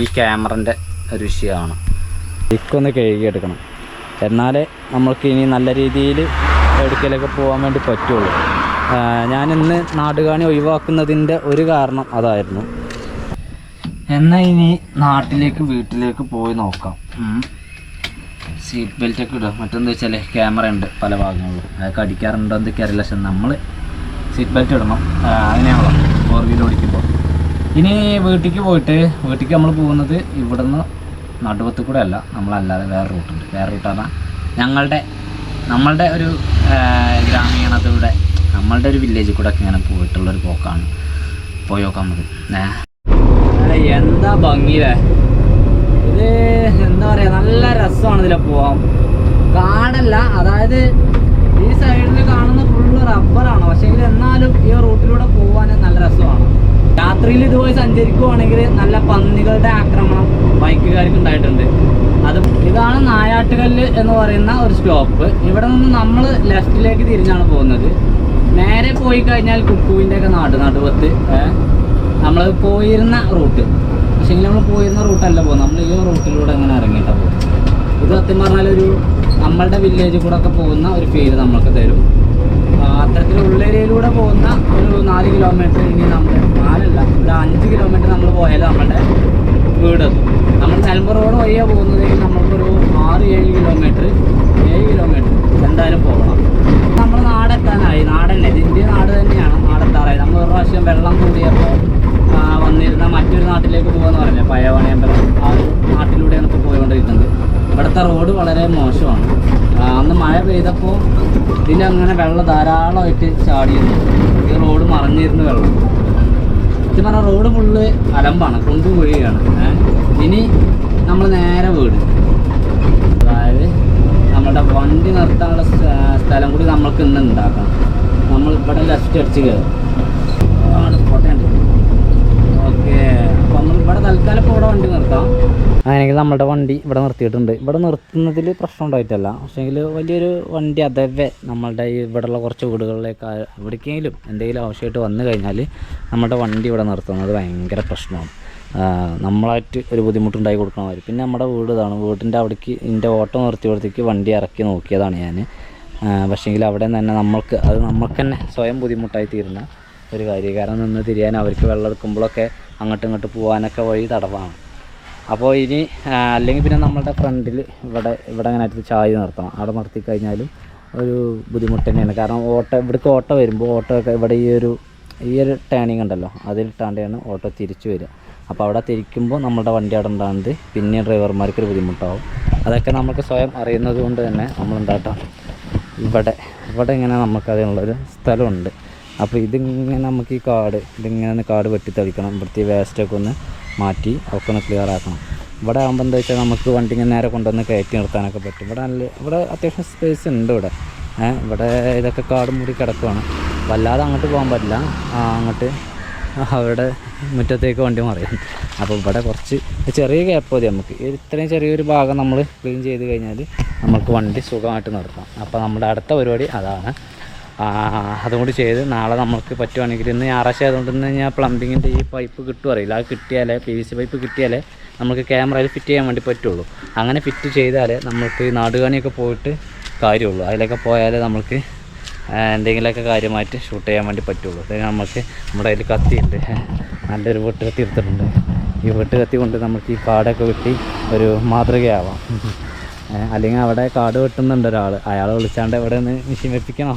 ഈ ക്യാമറന്റെ ഒരു വിഷയമാണ്. ഇക്കൊന്ന് കഴുകിയെടുക്കണം. എന്നാലേ നമ്മൾക്ക് ഇനി നല്ല രീതിയിൽ എവിടേക്കെങ്കിലൊക്കെ പോകാൻ വേണ്ടി പറ്റുള്ളൂ. ഞാൻ ഇന്ന് നാടുകാണി ഒഴിവാക്കുന്നതിന്റെ ഒരു കാരണം അതായിരുന്നു. എന്നാൽ ഇനി നാട്ടിലേക്ക് വീട്ടിലേക്ക് പോയി നോക്കാം. സീറ്റ് ബെൽറ്റ് ഒക്കെ ഇടുക. മറ്റെന്താ വെച്ചാൽ ക്യാമറ ഉണ്ട് പല ഭാഗങ്ങളിലും. അതൊക്കെ അടിക്കാറുണ്ടോ എന്ന് അറിയില്ല പക്ഷെ നമ്മൾ സീറ്റ് ബെൽറ്റ് ഇടണം. അങ്ങനെയാണല്ലോ ഫോർ വീലർ ഓടിക്കുമ്പോൾ ഇനി വീട്ടിലേക്ക് പോയിട്ട് വീട്ടിലേക്ക് നമ്മൾ പോകുന്നത് ഇവിടുന്ന് നടുവത്ത് കൂടെ അല്ല. നമ്മളല്ലാതെ വേറെ റൂട്ടുണ്ട്. വേറെ റൂട്ടാണ് ഞങ്ങളുടെ നമ്മളുടെ ഒരു ഗ്രാമീണതയുടെ നമ്മളുടെ ഒരു വില്ലേജിൽ കൂടെ ഒക്കെ ഇങ്ങനെ പോയിട്ടുള്ളൊരു പോക്കാണ്. പോയി നോക്കാൻ നമുക്ക്. എന്താ ഭംഗിയില്ലേ ഇത് എന്താ പറയാ നല്ല രസമാണ് ഇതിലെ പോവാൻ. കാടല്ല അതായത് ഈ സൈഡിൽ കാണുന്ന ഫുള്ള് റബ്ബറാണ് പക്ഷേ എന്നാലും ഈ റൂട്ടിലൂടെ പോകാൻ നല്ല രസമാണ്. രാത്രിയിൽ ഇതുപോലെ സഞ്ചരിക്കുവാണെങ്കിൽ നല്ല പന്നികളുടെ ആക്രമണം ബൈക്കുകാർക്ക് ഉണ്ടായിട്ടുണ്ട്. അത് ഇതാണ് നായാട്ടുകല്ല് എന്ന് പറയുന്ന ഒരു സ്റ്റോപ്പ് ഇവിടെ നിന്ന് നമ്മൾ ലെഫ്റ്റിലേക്ക് തിരിഞ്ഞാണ് പോകുന്നത്. നേരെ പോയി കഴിഞ്ഞാൽ കുക്കുവിന്റെ ഒക്കെ നാട് നടുവത്ത്. നമ്മൾ പോയിരുന്ന റൂട്ട്. പക്ഷേ നമ്മൾ പോയിരുന്ന റൂട്ടല്ല പോകുന്നത്. നമ്മൾ ഈ റൂട്ടിലൂടെ അങ്ങനെ ഇറങ്ങിയിട്ടാണ് പോകും ഇത് സത്യം പറഞ്ഞാൽ ഒരു നമ്മളുടെ വില്ലേജിൽ കൂടെ ഒക്കെ പോകുന്ന ഒരു ഫീൽ നമ്മൾക്ക് തരും. അത്തരത്തിൽ ഉള്ളേരിയയിലൂടെ പോകുന്ന ഒരു നാല് കിലോമീറ്റർ ഇനി നമ്മൾ നാലല്ല ഒരു അഞ്ച് കിലോമീറ്റർ നമ്മൾ പോയാൽ നമ്മളുടെ വീട്. നമ്മൾ നിലമ്പൂർ റോഡ് വഴിയാണ് പോകുന്നതെങ്കിൽ നമ്മൾക്കൊരു ആറ് ഏഴ് കിലോമീറ്റർ ഏഴ് കിലോമീറ്റർ. എന്തായാലും പോകണം. നമ്മൾ നാടെത്താനായി. നാടല്ലേ? ഇതിന്റെ നാട് തന്നെയാണ് നാടെത്താറായി നമ്മൾ ഒരു പ്രാവശ്യം വെള്ളം കൂടിയപ്പോൾ ആ, വന്നിരുന്ന മറ്റൊരു നാട്ടിലേക്ക് പോകാന്ന് പറഞ്ഞില്ലേ പഴയവണിയമ്പലം ആ ഒരു നാട്ടിലൂടെയാണ് ഇപ്പോൾ പോയിക്കൊണ്ടിരിക്കുന്നത്. ഇവിടുത്തെ റോഡ് വളരെ മോശമാണ്. അന്ന് മഴ പെയ്തപ്പോൾ ഇതിനങ്ങനെ വെള്ളം ധാരാളമായിട്ട് ചാടിയിരുന്നു. ഈ റോഡ് മറിഞ്ഞിരുന്നു വെള്ളം. സത്യം പറഞ്ഞാൽ റോഡ് ഫുള്ള് അലമ്പാണ് കൊണ്ടുപോവുകയാണ് ഇനി നമ്മൾ നേരെ വീട്. അതായത് നമ്മുടെ വണ്ടി നിർത്താനുള്ള സ്ഥലം കൂടി നമ്മൾക്ക് ഇന്ന് ഉണ്ടാക്കണം. നമ്മൾ ഇവിടെ ലെഫ്റ്റ് അടിച്ച് കയറും കോട്ടയുണ്ട് ഓക്കെ അപ്പോൾ നമ്മൾ ഇവിടെ വണ്ടി അങ്ങനെയെങ്കിൽ നമ്മുടെ വണ്ടി ഇവിടെ നിർത്തിയിട്ടുണ്ട്. ഇവിടെ നിർത്തുന്നതിൽ പ്രശ്നം ഉണ്ടായിട്ടല്ല. പക്ഷേങ്കിൽ വലിയൊരു വണ്ടി അതവേ നമ്മളുടെ ഈ ഇവിടെയുള്ള കുറച്ച് വീടുകളിലേക്ക് എവിടേക്കെങ്കിലും എന്തെങ്കിലും ആവശ്യമായിട്ട് വന്നു കഴിഞ്ഞാൽ നമ്മുടെ വണ്ടി ഇവിടെ നിർത്തുന്നത് ഭയങ്കര പ്രശ്നമാണ്. നമ്മളായിട്ട് ഒരു ബുദ്ധിമുട്ടുണ്ടായി കൊടുക്കണമാതിരി പിന്നെ നമ്മുടെ വീട് ഇതാണ്. വീടിന്റെ അവിടേക്ക് എന്റെ ഓട്ടോ നിർത്തിയവിടത്തേക്ക് വണ്ടി ഇറക്കി നോക്കിയതാണ് ഞാൻ പക്ഷേങ്കിൽ അവിടെ തന്നെ നമ്മൾക്ക് അത് നമുക്ക് തന്നെ സ്വയം ബുദ്ധിമുട്ടായി തീരുന്ന ഒരു കാര്യം കാരണം നിന്ന് തിരിയാൻ അവർക്ക് വെള്ളം എടുക്കുമ്പോഴൊക്കെ അങ്ങോട്ടും ഇങ്ങോട്ട് പോകാനൊക്കെ വഴി തടവാണ്. അപ്പോൾ ഇനി അല്ലെങ്കിൽ പിന്നെ നമ്മളുടെ ഫ്രണ്ടിൽ ഇവിടെ ഇവിടെ അങ്ങനെ ആയിട്ട് ചായ നിർത്തണം. അവിടെ നിർത്തി കഴിഞ്ഞാലും ഒരു ബുദ്ധിമുട്ട് തന്നെയാണ്. കാരണം ഓട്ടോ ഇവിടേക്ക് ഓട്ടോ വരുമ്പോൾ ഓട്ടോ ഒക്കെ ഇവിടെ ഈ ഒരു ഈ ഒരു ടേണിങ് ഉണ്ടല്ലോ അതിലിട്ടാണ്ടാണ് ഓട്ടോ തിരിച്ചു വരിക. അപ്പോൾ അവിടെ തിരിക്കുമ്പോൾ നമ്മുടെ വണ്ടി അവിടെ ഉണ്ടാകുന്നത് പിന്നെ ഡ്രൈവർമാർക്ക് ഒരു ബുദ്ധിമുട്ടാവും. അതൊക്കെ നമുക്ക് സ്വയം അറിയുന്നത് കൊണ്ട് തന്നെ നമ്മൾ ഇവിടെ ഇവിടെ ഇങ്ങനെ നമുക്കതിനുള്ളൊരു സ്ഥലമുണ്ട്. അപ്പോൾ ഇതിങ്ങനെ നമുക്ക് ഈ കാട് ഇതിങ്ങനെ ഒന്ന് കാട് വെട്ടിത്തെളിക്കണം. ഇവിടുത്തെ വേസ്റ്റൊക്കെ ഒന്ന് മാറ്റി ഒക്കെ ഒന്ന് ക്ലിയർ ആക്കണം. ഇവിടെ ആകുമ്പോൾ എന്താ വെച്ചാൽ നമുക്ക് വണ്ടി ഇങ്ങനെ നേരെ കൊണ്ടുവന്ന് കയറ്റി നിർത്താനൊക്കെ പറ്റും. ഇവിടെ നല്ല ഇവിടെ അത്യാവശ്യം സ്പേസ് ഉണ്ട് ഇവിടെ. ഇവിടെ ഇതൊക്കെ കാട് മൂടി കിടക്കുവാണ്. വല്ലാതെ അങ്ങോട്ട് പോകാൻ പറ്റില്ല. അങ്ങോട്ട് അവിടെ മുറ്റത്തേക്ക് വണ്ടി മറിയും. അപ്പോൾ ഇവിടെ കുറച്ച് ചെറിയ ഗ്യാപ്പ് മതി നമുക്ക്. ഇത്രയും ചെറിയൊരു ഭാഗം നമ്മൾ ക്ലീൻ ചെയ്ത് കഴിഞ്ഞാൽ നമുക്ക് വണ്ടി സുഖമായിട്ട് നിർത്താം. അപ്പോൾ നമ്മുടെ അടുത്ത പരിപാടി അതാണ്. ആ, അതും കൂടി ചെയ്ത് നാളെ നമുക്ക് പറ്റുവാണെങ്കിൽ ഇന്ന് ഞായറാഴ്ച ആയതുകൊണ്ട് ഇന്ന് ഞാൻ പ്ലംബിങ്ങിന്റെ ഈ പൈപ്പ് കിട്ടും അറിയില്ല. അത് കിട്ടിയാലേ പി വി സി പൈപ്പ് കിട്ടിയാലേ നമുക്ക് ക്യാമറയിൽ ഫിറ്റ് ചെയ്യാൻ വേണ്ടി പറ്റുള്ളൂ. അങ്ങനെ ഫിറ്റ് ചെയ്താലേ നമുക്ക് നാടുകാണിയൊക്കെ പോയിട്ട് കാര്യമുള്ളൂ. അതിലൊക്കെ പോയാലേ നമുക്ക് എന്തെങ്കിലുമൊക്കെ കാര്യമായിട്ട് ഷൂട്ട് ചെയ്യാൻ വേണ്ടി പറ്റുള്ളൂ. അതായത് നമുക്ക് നമ്മുടെ കയ്യിൽ കത്തിയുണ്ട് നല്ലൊരു വെട്ട് കത്തി എടുത്തിട്ടുണ്ട്. ഈ വെട്ട് കത്തി കൊണ്ട് നമുക്ക് ഈ കാടൊക്കെ വെട്ടി ഒരു മാതൃകയാവാം. അല്ലെങ്കിൽ അവിടെ കാട് വെട്ടുന്നുണ്ട് ഒരാൾ അയാളെ വിളിച്ചാണ്ട് ഇവിടെ നിന്ന് മെഷീൻ വെപ്പിക്കണോ?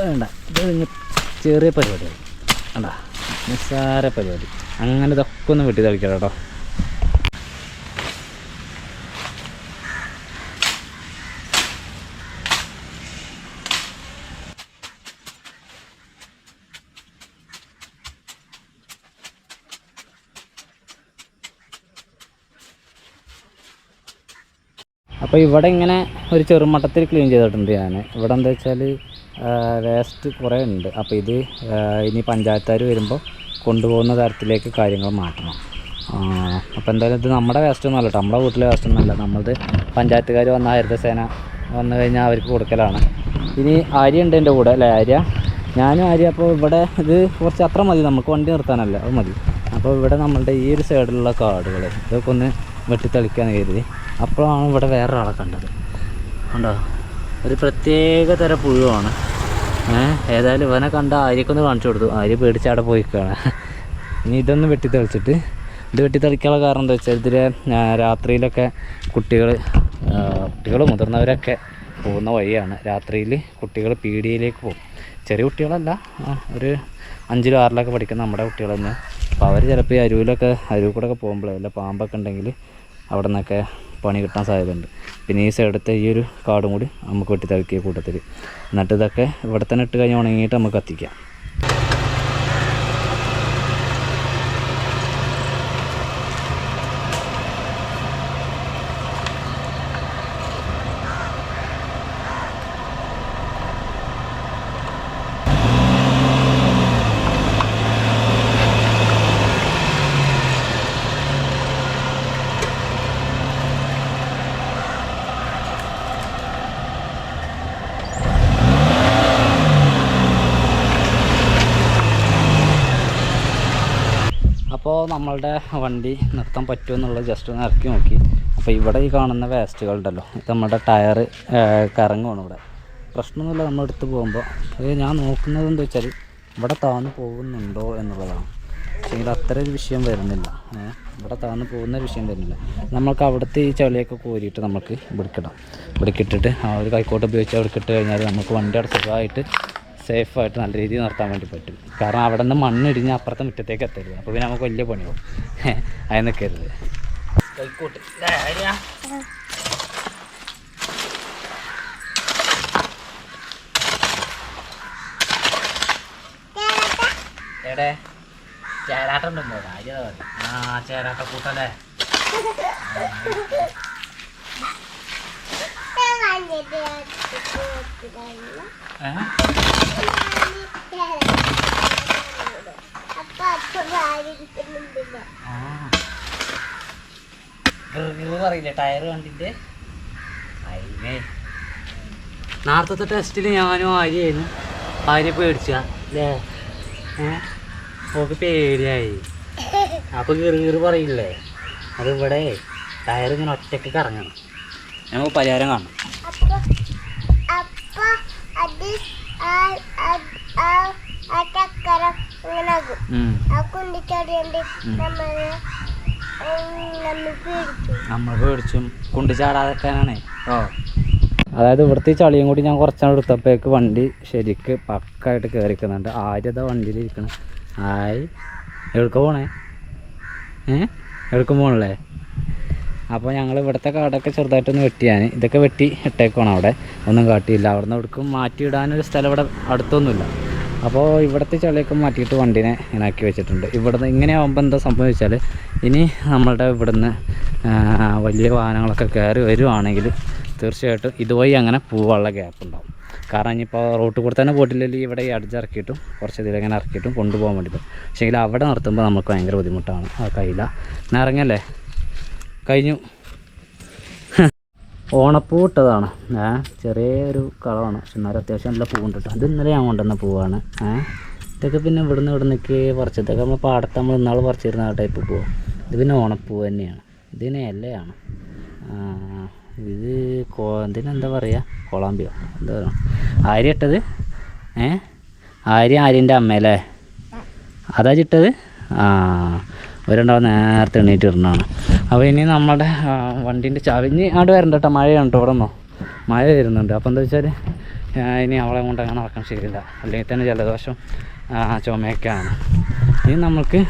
വേണ്ട. ഇത് ചെറിയ പരിപാടിയാണ് വേണ്ട നിസ്സാര പരിപാടി. അങ്ങനെ ഇതൊക്കെ ഒന്ന് വെട്ടി തളിക്കണം കേട്ടോ. അപ്പോൾ ഇവിടെ ഇങ്ങനെ ഒരു ചെറുമട്ടത്തിൽ ക്ലീൻ ചെയ്തിട്ടുണ്ട് ഞാൻ ഇവിടെ എന്താ വെച്ചാൽ വേസ്റ്റ് കുറേ ഉണ്ട്. അപ്പോൾ ഇത് ഇനി പഞ്ചായത്തുകാർ വരുമ്പോൾ കൊണ്ടുപോകുന്ന തരത്തിലേക്ക് കാര്യങ്ങൾ മാറ്റണം. അപ്പോൾ എന്തായാലും ഇത് നമ്മുടെ വേസ്റ്റ് ഒന്നും അല്ല കേട്ടോ നമ്മുടെ വീട്ടിലെ വേസ്റ്റ് ഒന്നും അല്ല. നമ്മളത് പഞ്ചായത്തുകാർ വന്ന ഹരിതസേന വന്നു കഴിഞ്ഞാൽ അവർക്ക് കൊടുക്കലാണ്. ഇനി ആര്യ ഉണ്ട് എന്റെ കൂടെ അല്ലേ? ആര്യ? ഞാനും ആര്യ. അപ്പോൾ ഇവിടെ ഇത് കുറച്ച് അത്ര മതി. നമുക്ക് വണ്ടി നിർത്താനല്ല. അത് മതി. അപ്പോൾ ഇവിടെ നമ്മളുടെ ഈ ഒരു സൈഡിലുള്ള കാടുകൾ ഇതൊക്കെ ഒന്ന് വെട്ടിത്തെളിക്കാൻ കരുതി. അപ്പോഴാണ് ഇവിടെ വേറൊരാളെ കണ്ടത്. ഉണ്ടോ ഒരു പ്രത്യേക തര പുഴുവാണ്. ഏതായാലും ഇവനെ കണ്ട ആര്യക്കൊന്ന് കാണിച്ചു കൊടുത്തു. ആര്യ പേടിച്ച് അവിടെ പോയിക്കാണ്. ഇനി ഇതൊന്ന് വെട്ടി തെളിച്ചിട്ട് ഇത് വെട്ടി തെളിക്കാനുള്ള കാരണം എന്താ വെച്ചാൽ ഇതിലെ രാത്രിയിലൊക്കെ കുട്ടികൾ കുട്ടികൾ മുതിർന്നവരൊക്കെ പോകുന്ന വഴിയാണ്. രാത്രിയിൽ കുട്ടികൾ പീടിയയിലേക്ക് പോകും. ചെറിയ കുട്ടികളല്ല ഒരു അഞ്ചിലും ആറിലൊക്കെ പഠിക്കുന്ന നമ്മുടെ കുട്ടികൾ തന്നെ. അപ്പോൾ അവർ ചിലപ്പോൾ ഈ അരുവിലൊക്കെ അരുവിൽ ഒക്കെ പോകുമ്പോഴേ വല്ല പാമ്പൊക്കെ ഉണ്ടെങ്കിൽ അവിടെ നിന്നൊക്കെ പണി കിട്ടാൻ സാധ്യതയുണ്ട്. പിന്നെ ഈ സൈഡത്തെ ഈ ഒരു കാടും കൂടി നമുക്ക് വെട്ടി തളിക്കിയ കൂട്ടത്തിൽ എന്നിട്ട് ഇതൊക്കെ ഇവിടെ തന്നെ ഇട്ട് കഴിഞ്ഞ് ഉണങ്ങിയിട്ട് നമുക്ക് കത്തിക്കാം അപ്പോൾ നമ്മളുടെ വണ്ടി നിർത്താൻ പറ്റുമോ എന്നുള്ളത് ജസ്റ്റ് ഒന്ന് ഇറക്കി നോക്കി. അപ്പോൾ ഇവിടെ ഈ കാണുന്ന വേസ്റ്റുകൾ ഉണ്ടല്ലോ ഇത് നമ്മുടെ ടയർ കറങ്ങുവാണ് ഇവിടെ. പ്രശ്നമൊന്നുമില്ല നമ്മളെടുത്ത് പോകുമ്പോൾ അത് ഞാൻ നോക്കുന്നത് എന്താ വെച്ചാൽ ഇവിടെ താന്ന് പോകുന്നുണ്ടോ എന്നുള്ളതാണ്. പക്ഷേ ഇത് അത്ര ഒരു വിഷയം വരുന്നില്ല. ഇവിടെ താന്ന് പോകുന്ന വിഷയം വരുന്നില്ല. നമ്മൾക്ക് അവിടുത്തെ ഈ ചളിയൊക്കെ കോരിയിട്ട് നമുക്ക് ഇവിടേക്കിടാം ഇവിടേക്കിട്ടിട്ട് ആ ഒരു കൈക്കോട്ട് ഉപയോഗിച്ച് അവിടെ ഇട്ട് കഴിഞ്ഞാൽ നമുക്ക് വണ്ടി അവിടെ സുഖമായിട്ട് സേഫായിട്ട് നല്ല രീതിയിൽ നിർത്താൻ വേണ്ടി പറ്റും. കാരണം അവിടെ നിന്ന് മണ്ണിടിഞ്ഞ് അപ്പുറത്തെ മുറ്റത്തേക്ക് എത്തരുത്. അപ്പോൾ പിന്നെ നമുക്ക് വലിയ പണിയാവും. അതിൽ നിൽക്കരുത് കൈക്കോട്ട്. ചേരാട്ടുണ്ടോ ആ ചേരാട്ട കൂട്ടല്ലേ? പറയില്ലേ ടയർ കണ്ടിട്ട്. അതിനെ നേരത്തെ ടെസ്റ്റിൽ ഞാനും ആര്യായിരുന്നു ആര്യ പേടിച്ച പേടിയായി. അപ്പൊ കീറി കീറി പറയില്ലേ? അത് ഇവിടെ ടയർ ഇങ്ങനെ ഒറ്റയ്ക്ക് കറങ്ങണം. നമുക്ക് പരിഹാരം കാണണം. നമ്മൾ പേടിച്ചു. കുണ്ടി ചാടാതെക്കാനാണേ. ഓ. അതായത് ഇവിടുത്തെ ഈ ചളിയും കൂടി ഞാൻ കുറച്ചാണ് എടുത്തപ്പോഴേക്ക് വണ്ടി ശരിക്ക് പക്കായിട്ട് കയറിക്കുന്നുണ്ട് ആര്യത വണ്ടിയിൽ ഇരിക്കണം. ആയി. എവിടേക്ക് പോണേ? ഏ? എവിടേക്കും പോകണല്ലേ അപ്പോൾ ഞങ്ങൾ ഇവിടുത്തെ കാടൊക്കെ ചെറുതായിട്ടൊന്ന് വെട്ടിയാണ് ഇതൊക്കെ വെട്ടി ഇട്ടേക്കാണ് അവിടെ. ഒന്നും കാട്ടിയില്ല. അവിടെ നിന്ന് എവിടേക്കും മാറ്റിയിടാനൊരു സ്ഥലം ഇവിടെ അടുത്തൊന്നുമില്ല. അപ്പോൾ ഇവിടുത്തെ ചെളിയൊക്കെ മാറ്റിയിട്ട് വണ്ടീനെ ഇങ്ങനാക്കി വെച്ചിട്ടുണ്ട്. ഇവിടുന്ന് ഇങ്ങനെ ആകുമ്പോൾ എന്താ സംഭവിച്ചാൽ ഇനി നമ്മളുടെ ഇവിടുന്ന് വലിയ വാഹനങ്ങളൊക്കെ കയറി വരുവാണെങ്കിൽ തീർച്ചയായിട്ടും ഇതുവഴി അങ്ങനെ പോവാനുള്ള ഗ്യാപ്പ് ഉണ്ടാവും. കാരണം ഇനിയിപ്പോൾ റോട്ടിൽ കൂടെ തന്നെ പോയിട്ടില്ലെങ്കിൽ ഇവിടെ ഈ അടിച്ചിറക്കിയിട്ടും കുറച്ച് ഇതിൽ ഇങ്ങനെ ഇറക്കിയിട്ടും കൊണ്ടുപോകാൻ വേണ്ടി പക്ഷേ അവിടെ നിർത്തുമ്പോൾ നമുക്ക് ഭയങ്കര ബുദ്ധിമുട്ടാണ്. ആ കയ്യില. കഴിഞ്ഞു. ഓണപ്പൂ ഇട്ടതാണ്. ഏ ചെറിയൊരു കളറാണ് പക്ഷെ എന്നാലും അത്യാവശ്യം നല്ല പൂവുണ്ട് കേട്ടോ ഇത് ഇന്നലെ ഞാൻ കൊണ്ടുവന്ന പൂവാണ്. ഏ ഇതൊക്കെ പിന്നെ ഇവിടുന്ന് ഇവിടെ നിൽക്കി പറിച്ച് ഇതൊക്കെ നമ്മൾ പാടത്ത് നമ്മൾ ഇന്നാൾ പറിച്ചിരുന്ന ആ ടൈപ്പ് പൂവ്. ഇത് പിന്നെ ഓണപ്പൂ തന്നെയാണ്. ഇതിന് ആ, ഇത് കോ ഇതിനെന്താ പറയുക കൊളാമ്പിയോ. എന്താ പറയുക ആര്യ ഇട്ടത്? ഏ ആര്യ ആര്യന്റെ അമ്മയല്ലേ? അതാ ചിട്ടത് ആ ഒരെണ്ണം നേരത്തെ എണീറ്റ് ഇടണതാണ് അപ്പോൾ ഇനി നമ്മുടെ വണ്ടീന്റെ ചാവി ഇനി അവിടെ വരണ്ട കേട്ടോ മഴയാണ് കേട്ടോ ഇവിടെ നിന്നോ മഴ വരുന്നുണ്ട്. അപ്പോൾ എന്താ വെച്ചാൽ ഇനി അവളെ കൊണ്ട് അങ്ങനെ നടക്കാൻ ശരിയില്ല അല്ലെങ്കിൽ തന്നെ ജലദോഷം ചുമയൊക്കെയാണ്. ഇനി നമുക്ക്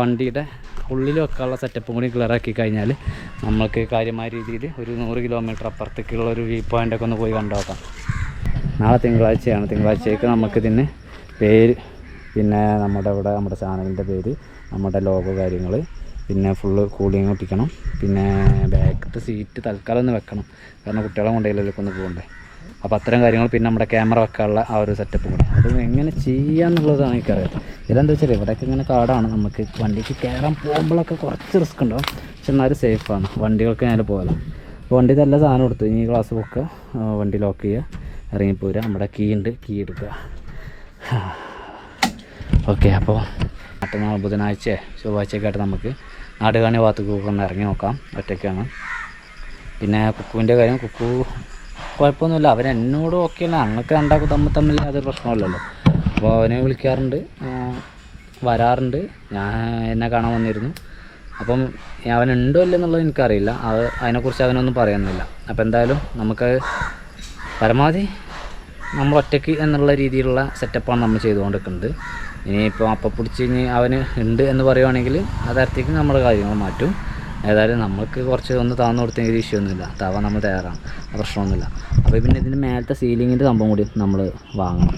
വണ്ടിയുടെ ഉള്ളിൽ വെക്കാനുള്ള സെറ്റപ്പും കൂടി ക്ലിയർ ആക്കി കഴിഞ്ഞാൽ നമ്മൾക്ക് കാര്യമായ രീതിയിൽ ഒരു നൂറ് കിലോമീറ്റർ അപ്പുറത്തേക്കുള്ള ഒരു വ്യൂ പോയിന്റൊക്കെ ഒന്ന് പോയി കണ്ടു നോക്കാം. നാളെ തിങ്കളാഴ്ചയാണ്. തിങ്കളാഴ്ചയ്ക്ക് നമുക്കിതിന് പേര് പിന്നെ നമ്മുടെ ഇവിടെ നമ്മുടെ ചാനലിന്റെ പേര് നമ്മുടെ ലോഗോ കാര്യങ്ങൾ പിന്നെ ഫുള്ള് കൂളിങ് ഒട്ടിക്കണം. പിന്നെ ബാക്കത്തെ സീറ്റ് തൽക്കാലം ഒന്ന് വെക്കണം. കാരണം കുട്ടികളെ കൊണ്ടുപോയില്ലൊക്കെ ഒന്ന് പോകണ്ടേ. അപ്പോൾ അത്തരം കാര്യങ്ങൾ പിന്നെ നമ്മുടെ ക്യാമറ വെക്കാനുള്ള ആ ഒരു സെറ്റപ്പ് കൂടെ. അത് എങ്ങനെ ചെയ്യാന്നുള്ളതാണ് എനിക്കറിയാം ഇതെന്താ വെച്ചാൽ ഇവിടെയൊക്കെ ഇങ്ങനെ കാടാണ്. നമുക്ക് വണ്ടിക്ക് കയറാൻ പോകുമ്പോഴൊക്കെ കുറച്ച് റിസ്ക് ഉണ്ടാവും. പക്ഷെ എന്നാലും സേഫാണ് വണ്ടികൾക്ക് ഞാൻ പോകാം അപ്പോൾ വണ്ടി നല്ല സാധനം കൊടുത്തു ഇനി ഗ്ലാസ് പൊക്കുക വണ്ടി ലോക്ക് ചെയ്യുക. ഇറങ്ങിപ്പോരുക. നമ്മുടെ കീ ഉണ്ട്. കീ എടുക്കുക. ഓക്കെ അപ്പോൾ മറ്റന്നാൾ ബുധനാഴ്ച ചൊവ്വാഴ്ചയൊക്കെ ആയിട്ട് നമുക്ക് നാടുകാണി ഭാഗത്തേക്ക് ഒന്ന് ഇറങ്ങി നോക്കാം. ഒറ്റയ്ക്കാണ്. പിന്നെ കുക്കുവിന്റെ കാര്യം കുക്കു കുഴപ്പമൊന്നുമില്ല. അവൻ എന്നോട് ഓക്കെ അല്ല. ഞങ്ങൾക്ക് രണ്ടാക്കും തമ്മിൽ തമ്മിൽ യാതൊരു പ്രശ്നമില്ലല്ലോ അപ്പോൾ അവനെ വിളിക്കാറുണ്ട്. വരാറുണ്ട്. ഞാൻ എന്നെ കാണാൻ വന്നിരുന്നു. അപ്പം അവനുണ്ടോ ഇല്ലെന്നുള്ളത് എനിക്കറിയില്ല. അത് അതിനെക്കുറിച്ച് അവനൊന്നും പറയുന്നില്ല അപ്പോൾ എന്തായാലും നമുക്ക് പരമാവധി നമ്മൾ ഒറ്റയ്ക്ക് എന്നുള്ള രീതിയിലുള്ള സെറ്റപ്പാണ് നമ്മൾ ചെയ്തുകൊണ്ടിരിക്കുന്നത്. ഇനിയിപ്പോൾ അപ്പം പിടിച്ച് ഇനി അവന് ഉണ്ട് എന്ന് പറയുവാണെങ്കിൽ ആ തരത്തേക്ക് നമ്മൾ കാര്യങ്ങൾ മാറ്റും. ഏതായാലും നമുക്ക് കുറച്ച് ഒന്ന് താന്നു കൊടുത്തെങ്കിൽ ഇഷ്യൂ ഒന്നുമില്ല. താവാൻ നമ്മൾ തയ്യാറാണ്. പ്രശ്നമൊന്നുമില്ല. അപ്പോൾ പിന്നെ ഇതിന്റെ മേലത്തെ സീലിങ്ങിന്റെ സംഭവം കൂടി നമ്മൾ വാങ്ങണം.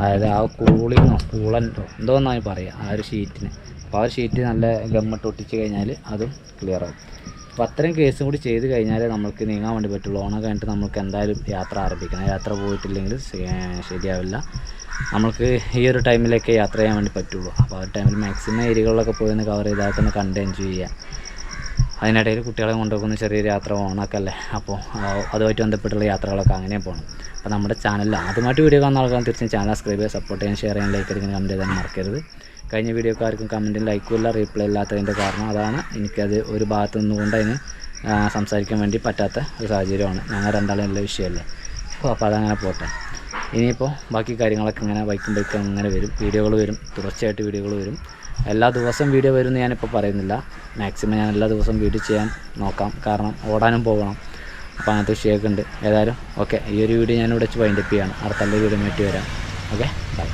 അതായത് ആ കൂളിങ്ങോ കൂളന്റോ എന്തോ എന്നാണ് പറയുക. ആ ഒരു ഷീറ്റിന്. അപ്പോൾ ആ ഒരു ഷീറ്റ് നല്ല ഗമ്മട്ട് ഒട്ടിച്ച് കഴിഞ്ഞാൽ അതും ക്ലിയർ ആകും അപ്പോൾ അത്രയും കേസും കൂടി ചെയ്ത് കഴിഞ്ഞാൽ നമുക്ക് നീങ്ങാൻ വേണ്ടി പറ്റുള്ളൂ. ഓണം കഴിഞ്ഞിട്ട് നമുക്ക് എന്തായാലും യാത്ര ആരംഭിക്കണം. യാത്ര പോയിട്ടില്ലെങ്കിൽ ശരിയാവില്ല. നമുക്ക് ഈ ഒരു ടൈമിലൊക്കെ യാത്ര ചെയ്യാൻ വേണ്ടി പറ്റുള്ളൂ. അപ്പോൾ ആ ടൈമിൽ മാക്സിമം ഏരിയകളിലൊക്കെ പോയി ഒന്ന് കവർ ചെയ്താൽ തന്നെ കണ്ട് എൻജോയ് ചെയ്യാം. അതിനിടയിൽ കുട്ടികളെ കൊണ്ടുപോകുന്ന ചെറിയൊരു യാത്ര ഓണമൊക്കെ അല്ലേ? അപ്പോൾ അതുമായിട്ട് ബന്ധപ്പെട്ടുള്ള യാത്രകളൊക്കെ അങ്ങനെ പോകണം അപ്പോൾ നമ്മുടെ ചാനലിൽ ആദ്യമായിട്ട് വീഡിയോ കാണുന്ന ആൾക്കാർ തീർച്ചയായും ചാനൽ സബ്സ്ക്രൈബ് ചെയ്യുക സപ്പോർട്ട് ചെയ്യാൻ ഷെയർ ചെയ്യാൻ ലൈക്ക് അടിക്കാൻ കമന്റ് ചെയ്താൽ മറക്കരുത്. കഴിഞ്ഞ വീഡിയോക്കാർക്കും കമന്റും ലൈക്കും ഇല്ല റീപ്ലൈ ഇല്ലാത്തതിന്റെ കാരണം അതാണ്. എനിക്കത് ഒരു ഭാഗത്ത് നിന്നുകൊണ്ട് അതിന് സംസാരിക്കാൻ വേണ്ടി പറ്റാത്ത ഒരു സാഹചര്യമാണ്. ഞങ്ങൾ രണ്ടാളും എല്ലാ വിഷയമല്ലേ? അപ്പോൾ അപ്പോൾ അതങ്ങനെ പോട്ടെ. ഇനിയിപ്പോൾ ബാക്കി കാര്യങ്ങളൊക്കെ ഇങ്ങനെ ബൈക്കും ബൈക്കും അങ്ങനെ വരും. വീഡിയോകൾ വരും. തുടർച്ചയായിട്ട് വീഡിയോകൾ വരും. എല്ലാ ദിവസവും വീഡിയോ വരും എന്ന് ഞാനിപ്പോൾ പറയുന്നില്ല. മാക്സിമം ഞാൻ എല്ലാ ദിവസവും വീഡിയോ ചെയ്യാൻ നോക്കാം. കാരണം ഓടാനും പോകണം. അപ്പോൾ അങ്ങനത്തെ വിഷയമൊക്കെ ഉണ്ട്. ഏതായാലും ഓക്കെ ഈ ഒരു വീഡിയോ ഞാനിവിടെ വെച്ച് വൈൻഡപ്പ് ചെയ്യാണ്. അടുത്ത വീഡിയോ മാറ്റി വരാം. Okay bye